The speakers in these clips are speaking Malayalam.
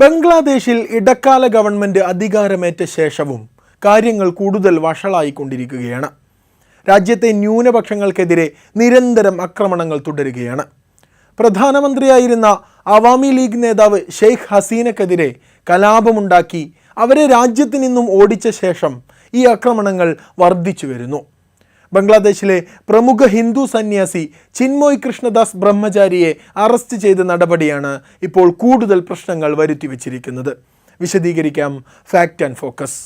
ബംഗ്ലാദേശിൽ ഇടക്കാല ഗവൺമെന്റ് അധികാരമേറ്റ ശേഷവും കാര്യങ്ങൾ കൂടുതൽ വഷളായിക്കൊണ്ടിരിക്കുകയാണ്. രാജ്യത്തെ ന്യൂനപക്ഷങ്ങൾക്കെതിരെ നിരന്തരം ആക്രമണങ്ങൾ തുടരുകയാണ്. പ്രധാനമന്ത്രിയായിരുന്ന അവാമി ലീഗ് നേതാവ് ഷെയ്ഖ് ഹസീനക്കെതിരെ കലാപമുണ്ടാക്കി അവരെ രാജ്യത്ത് നിന്നും ഓടിച്ച ശേഷം ഈ ആക്രമണങ്ങൾ വർദ്ധിച്ചു വരുന്നു. ബംഗ്ലാദേശിലെ പ്രമുഖ ഹിന്ദു സന്യാസി ചിന്മോയ് കൃഷ്ണദാസ് ബ്രഹ്മചാരിയെ അറസ്റ്റ് ചെയ്ത നടപടിയാണ് ഇപ്പോൾ കൂടുതൽ പ്രശ്നങ്ങൾ വരുത്തിവെച്ചിരിക്കുന്നത്. വിശദീകരിക്കാം ഫാക്ട് ആൻഡ് ഫോക്കസ്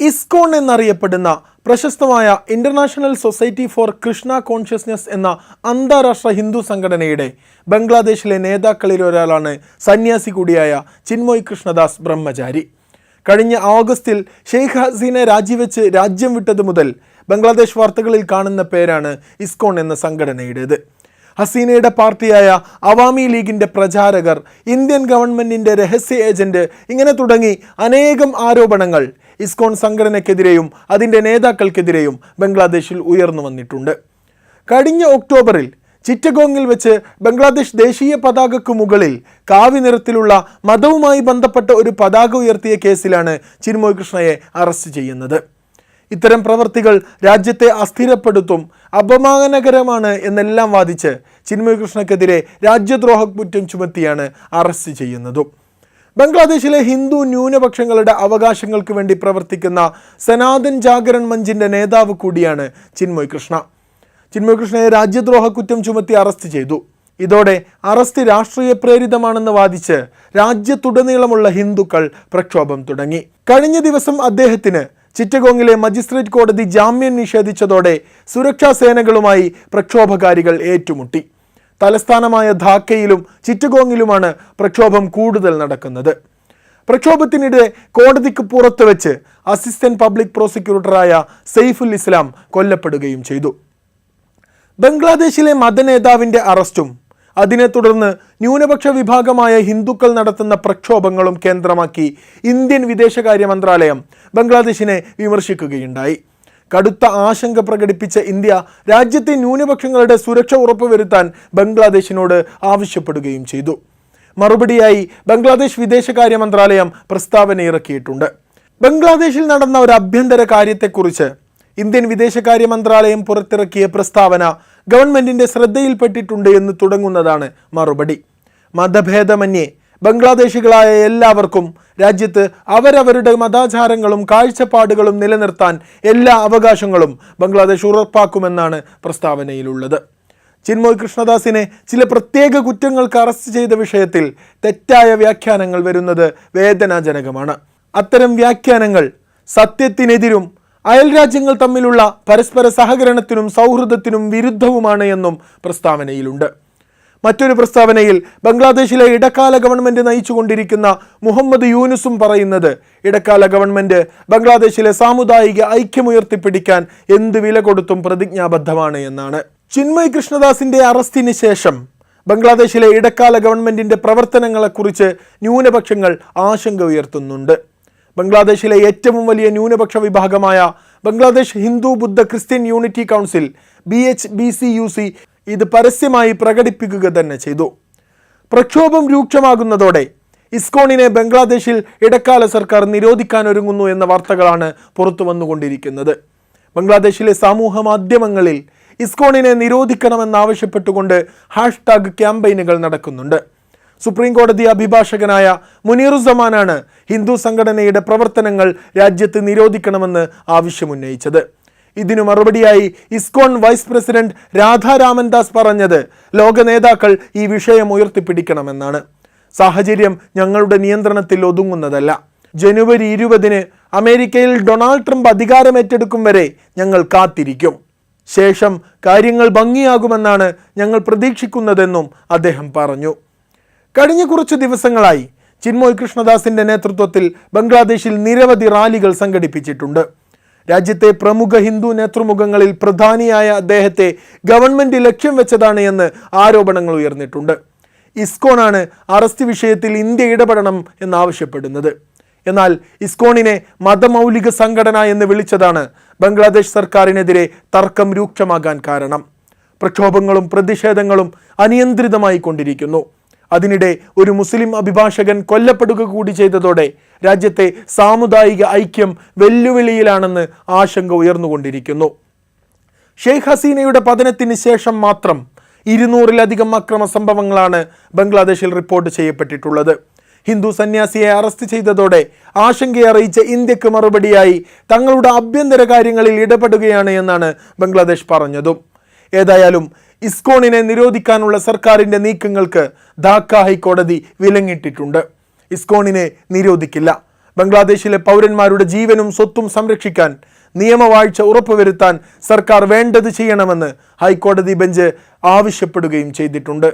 ഇസ്കോൺ എന്നറിയപ്പെടുന്ന പ്രശസ്തമായ international society for Krishna consciousness എന്ന അന്താരാഷ്ട്ര ഹിന്ദു സംഘടനയുടെ ബംഗ്ലാദേശിലെ നേതാക്കളിൽ ഒരാളാണ് സന്യാസി കൂടിയായ ചിന്മോയ് കൃഷ്ണദാസ് ബ്രഹ്മചാരി. കഴിഞ്ഞ ഓഗസ്റ്റിൽ ഷെയ്ഖ് ഹസീന രാജിവെച്ച് രാജ്യം വിട്ടതു മുതൽ ബംഗ്ലാദേശ് വാർത്തകളിൽ കാണുന്ന പേരാണ് ഇസ്കോൺ എന്ന സംഘടനയുടേത്. ഹസീനയുടെ പാർട്ടിയായ അവാമി ലീഗിന്റെ പ്രചാരകർ ഇന്ത്യൻ ഗവൺമെന്റിന്റെ രഹസ്യ ഏജന്റ് ഇങ്ങനെ തുടങ്ങി അനേകം ആരോപണങ്ങൾ ഇസ്കോൺ സംഘടനയ്ക്കെതിരെയും അതിന്റെ നേതാക്കൾക്കെതിരെയും ബംഗ്ലാദേശിൽ ഉയർന്നു വന്നിട്ടുണ്ട്. കഴിഞ്ഞ ഒക്ടോബറിൽ ചിറ്റഗോങ്ങിൽ വെച്ച് ബംഗ്ലാദേശ് ദേശീയ പതാകയ്ക്ക് മുകളിൽ കാവി നിറത്തിലുള്ള മതവുമായി ബന്ധപ്പെട്ട ഒരു പതാക ഉയർത്തിയ കേസിലാണ് ചിന്മോയ് കൃഷ്ണയെ അറസ്റ്റ് ചെയ്യുന്നത്. ഇത്തരം പ്രവർത്തികൾ രാജ്യത്തെ അസ്ഥിരപ്പെടുത്തും അപമാനകരമാണ് എന്നെല്ലാം വാദിച്ച് ചിന്മയ് കൃഷ്ണക്കെതിരെ രാജ്യദ്രോഹ കുറ്റം ചുമത്തിയാണ് അറസ്റ്റ് ചെയ്യുന്നതും. ബംഗ്ലാദേശിലെ ഹിന്ദു ന്യൂനപക്ഷങ്ങളുടെ അവകാശങ്ങൾക്ക് വേണ്ടി പ്രവർത്തിക്കുന്ന സനാതൻ ജാഗരൺ മഞ്ചിന്റെ നേതാവ് കൂടിയാണ് ചിന്മോയ് കൃഷ്ണ. ചിന്മയ് കൃഷ്ണയെ രാജ്യദ്രോഹ കുറ്റം ചുമത്തി അറസ്റ്റ് ചെയ്തു. ഇതോടെ അറസ്റ്റ് രാഷ്ട്രീയ പ്രേരിതമാണെന്ന് വാദിച്ച് രാജ്യത്തുടനീളമുള്ള ഹിന്ദുക്കൾ പ്രക്ഷോഭം തുടങ്ങി. കഴിഞ്ഞ ദിവസം അദ്ദേഹത്തിന് ചിറ്റഗോങ്ങിലെ മജിസ്ട്രേറ്റ് കോടതി ജാമ്യം നിഷേധിച്ചതോടെ സുരക്ഷാ സേനകളുമായി പ്രക്ഷോഭകാരികൾ ഏറ്റുമുട്ടി. തലസ്ഥാനമായ ധാക്കയിലും ചിറ്റഗോങ്ങിലുമാണ് പ്രക്ഷോഭം കൂടുതൽ നടക്കുന്നത്. പ്രക്ഷോഭത്തിനിടെ കോടതിക്ക് പുറത്ത് വെച്ച് അസിസ്റ്റന്റ് പബ്ലിക് പ്രോസിക്യൂട്ടറായ സെയ്ഫുൽ ഇസ്ലാം കൊല്ലപ്പെടുകയും ചെയ്തു. ബംഗ്ലാദേശിലെ മതനേതാവിന്റെ അറസ്റ്റും. അതിനെ തുടർന്ന് ന്യൂനപക്ഷ വിഭാഗമായ ഹിന്ദുക്കൾ നടത്തുന്ന പ്രക്ഷോഭങ്ങളും കേന്ദ്രമാക്കി ഇന്ത്യൻ വിദേശകാര്യ മന്ത്രാലയം ബംഗ്ലാദേശിനെ വിമർശിക്കുകയുണ്ടായി. കടുത്ത ആശങ്ക പ്രകടിപ്പിച്ച ഇന്ത്യ രാജ്യത്തെ ന്യൂനപക്ഷങ്ങളുടെ സുരക്ഷ ഉറപ്പുവരുത്താൻ ബംഗ്ലാദേശിനോട് ആവശ്യപ്പെടുകയും ചെയ്തു. മറുപടിയായി ബംഗ്ലാദേശ് വിദേശകാര്യ മന്ത്രാലയം പ്രസ്താവന ഇറക്കിയിട്ടുണ്ട്. ബംഗ്ലാദേശിൽ നടന്ന ഒരു അഭ്യന്തര കാര്യത്തെക്കുറിച്ച് ഇന്ത്യൻ വിദേശകാര്യ മന്ത്രാലയം പുറത്തിറക്കിയ പ്രസ്താവന ഗവൺമെന്റിന്റെ ശ്രദ്ധയിൽപ്പെട്ടിട്ടുണ്ട് എന്ന് തുടങ്ങുന്നതാണ് മറുപടി. മതഭേദമന്യേ ബംഗ്ലാദേശികളായ എല്ലാവർക്കും രാജ്യത്ത് അവരവരുടെ മതാചാരങ്ങളും കാഴ്ചപ്പാടുകളും നിലനിർത്താൻ എല്ലാ അവകാശങ്ങളും ബംഗ്ലാദേശ് ഉറപ്പാക്കുമെന്നാണ് പ്രസ്താവനയിലുള്ളത്. ചിന്മോയ് കൃഷ്ണദാസിനെ ചില പ്രത്യേക കുറ്റങ്ങൾക്ക് അറസ്റ്റ് ചെയ്ത വിഷയത്തിൽ തെറ്റായ വ്യാഖ്യാനങ്ങൾ വരുന്നത് വേദനാജനകമാണ്. അത്തരം വ്യാഖ്യാനങ്ങൾ സത്യത്തിനെതിരും അയൽ രാജ്യങ്ങൾ തമ്മിലുള്ള പരസ്പര സഹകരണത്തിനും സൗഹൃദത്തിനും വിരുദ്ധവുമാണ് എന്നും പ്രസ്താവനയിലുണ്ട്. മറ്റൊരു പ്രസ്താവനയിൽ ബംഗ്ലാദേശിലെ ഇടക്കാല ഗവൺമെന്റ് നയിച്ചുകൊണ്ടിരിക്കുന്ന മുഹമ്മദ് യൂനുസും പറയുന്നത് ഇടക്കാല ഗവൺമെന്റ് ബംഗ്ലാദേശിലെ സാമുദായിക ഐക്യമുയർത്തിപ്പിടിക്കാൻ എന്ത് വില കൊടുത്തും പ്രതിജ്ഞാബദ്ധമാണ് എന്നാണ്. ചിന്മയ് കൃഷ്ണദാസിന്റെ അറസ്റ്റിന് ശേഷം ബംഗ്ലാദേശിലെ ഇടക്കാല ഗവൺമെന്റിന്റെ പ്രവർത്തനങ്ങളെക്കുറിച്ച് ന്യൂനപക്ഷങ്ങൾ ആശങ്ക ഉയർത്തുന്നുണ്ട്. ബംഗ്ലാദേശിലെ ഏറ്റവും വലിയ ന്യൂനപക്ഷ വിഭാഗമായ Bangladesh Hindu Buddha Christian unity council B H B C U C ഇത് പരസ്യമായി പ്രകടിപ്പിക്കുക തന്നെ ചെയ്തു. പ്രക്ഷോഭം രൂക്ഷമാകുന്നതോടെ ഇസ്കോണിനെ ബംഗ്ലാദേശിൽ ഇടക്കാല സർക്കാർ നിരോധിക്കാൻ ഒരുങ്ങുന്നു എന്ന വാർത്തകളാണ് പുറത്തു വന്നുകൊണ്ടിരിക്കുന്നത്. ബംഗ്ലാദേശിലെ സമൂഹ മാധ്യമങ്ങളിൽ ഇസ്കോണിനെ നിരോധിക്കണമെന്നാവശ്യപ്പെട്ടുകൊണ്ട് ഹാഷ്ടാഗ് ക്യാമ്പയിനുകൾ നടക്കുന്നുണ്ട്. സുപ്രീം കോടതി അഭിഭാഷകനായ മുനീറുസമാനാണ് ഹിന്ദു സംഘടനയുടെ പ്രവർത്തനങ്ങൾ രാജ്യത്ത് നിരോധിക്കണമെന്ന് ആവശ്യമുന്നയിച്ചത്. ഇതിനു മറുപടിയായി ഇസ്കോൺ വൈസ് പ്രസിഡന്റ് രാധാരാമൻദാസ് പറഞ്ഞത് ലോക നേതാക്കൾ ഈ വിഷയം ഉയർത്തിപ്പിടിക്കണമെന്നാണ്. സാഹചര്യം ഞങ്ങളുടെ നിയന്ത്രണത്തിൽ ഒതുങ്ങുന്നതല്ല. ജനുവരി ഇരുപതിന് അമേരിക്കയിൽ ഡൊണാൾഡ് ട്രംപ് അധികാരമേറ്റെടുക്കും വരെ ഞങ്ങൾ കാത്തിരിക്കും. ശേഷം കാര്യങ്ങൾ ഭംഗിയാകുമെന്നാണ് ഞങ്ങൾ പ്രതീക്ഷിക്കുന്നതെന്നും അദ്ദേഹം പറഞ്ഞു. കഴിഞ്ഞ കുറച്ചു ദിവസങ്ങളായി ചിന്മോയ് കൃഷ്ണദാസിന്റെ നേതൃത്വത്തിൽ ബംഗ്ലാദേശിൽ നിരവധി റാലികൾ സംഘടിപ്പിച്ചിട്ടുണ്ട്. രാജ്യത്തെ പ്രമുഖ ഹിന്ദു നേതൃമുഖങ്ങളിൽ പ്രധാനിയായ അദ്ദേഹത്തെ ഗവൺമെന്റ് ലക്ഷ്യം വെച്ചതാണ് എന്ന് ആരോപണങ്ങൾ ഉയർന്നിട്ടുണ്ട്. ഇസ്കോണാണ് അറസ്റ്റ് വിഷയത്തിൽ ഇന്ത്യ ഇടപെടണം എന്നാവശ്യപ്പെടുന്നത്. എന്നാൽ ഇസ്കോണിനെ മതമൗലിക സംഘടന എന്ന് വിളിച്ചതാണ് ബംഗ്ലാദേശ് സർക്കാരിനെതിരെ തർക്കം രൂക്ഷമാകാൻ കാരണം. പ്രക്ഷോഭങ്ങളും പ്രതിഷേധങ്ങളും അനിയന്ത്രിതമായി കൊണ്ടിരിക്കുന്നു അതിനിടെ ഒരു മുസ്ലിം അഭിഭാഷകൻ കൊല്ലപ്പെടുക കൂടി ചെയ്തതോടെ രാജ്യത്തെ സാമുദായിക ഐക്യം വെല്ലുവിളിയിലാണെന്ന് ആശങ്ക ഉയർന്നുകൊണ്ടിരിക്കുന്നു. ഷെയ്ഖ് ഹസീനയുടെ പതനത്തിന് ശേഷം മാത്രം ഇരുന്നൂറിലധികം അക്രമ സംഭവങ്ങളാണ് ബംഗ്ലാദേശിൽ റിപ്പോർട്ട് ചെയ്യപ്പെട്ടിട്ടുള്ളത്. ഹിന്ദു സന്യാസിയെ അറസ്റ്റ് ചെയ്തതോടെ ആശങ്കയറിയിച്ച ഇന്ത്യയ്ക്ക് മറുപടിയായി തങ്ങളുടെ ആഭ്യന്തര കാര്യങ്ങളിൽ ഇടപെടുകയാണ് എന്നാണ് ബംഗ്ലാദേശ് പറഞ്ഞതും. ഏതായാലും ഇസ്കോണിനെ നിരോധിക്കാനുള്ള സർക്കാരിന്റെ നീക്കങ്ങൾക്ക് ധാക്ക ഹൈക്കോടതി വിലങ്ങിട്ടിട്ടുണ്ട് ഇസ്കോണിനെ നിരോധിക്കില്ല. ബംഗ്ലാദേശിലെ പൗരന്മാരുടെ ജീവനും സ്വത്തും സംരക്ഷിക്കാൻ നിയമവാഴ്ച ഉറപ്പുവരുത്താൻ സർക്കാർ വേണ്ടത് ചെയ്യണമെന്ന് ഹൈക്കോടതി ബെഞ്ച് ആവശ്യപ്പെടുകയും ചെയ്തിട്ടുണ്ട്.